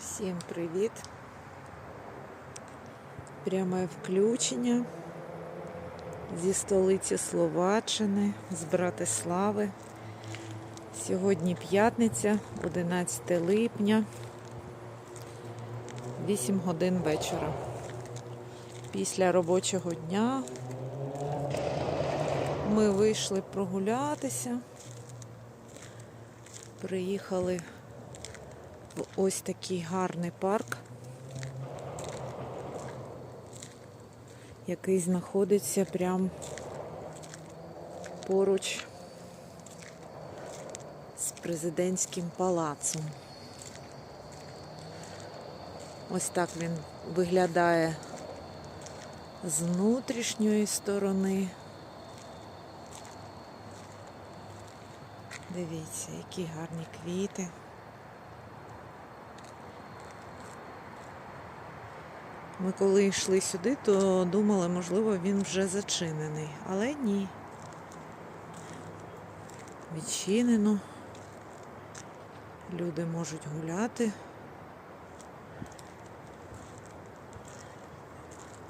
Всім привіт! Пряме включення зі столиці Словаччини, з Братислави. Сьогодні п'ятниця, 11 липня, 8 годин вечора. Після робочого дня ми вийшли прогулятися, приїхали ось такий гарний парк, який знаходиться прямо поруч з президентським палацом. Ось так він виглядає з внутрішньої сторони. Дивіться, які гарні квіти. Ми коли йшли сюди, то думали, можливо, він вже зачинений. Але ні. Відчинено. Люди можуть гуляти.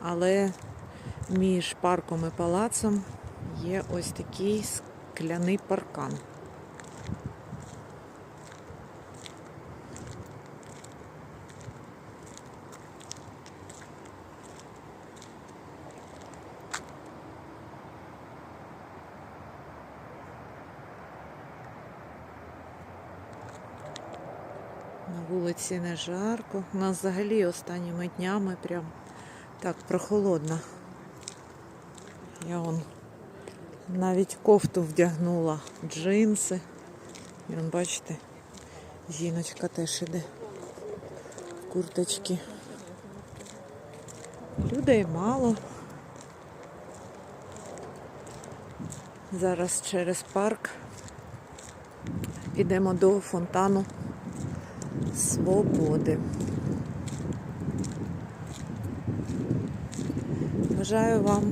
Але між парком і палацом є ось такий скляний паркан. На вулиці не жарко. У нас взагалі останніми днями прям так прохолодно. Я вон навіть кофту вдягнула, джинси. І вон, бачите, жіночка теж іде в курточці. Людей мало. Зараз через парк підемо до фонтану свободи. Бажаю вам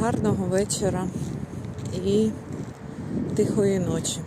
гарного вечора і тихої ночі.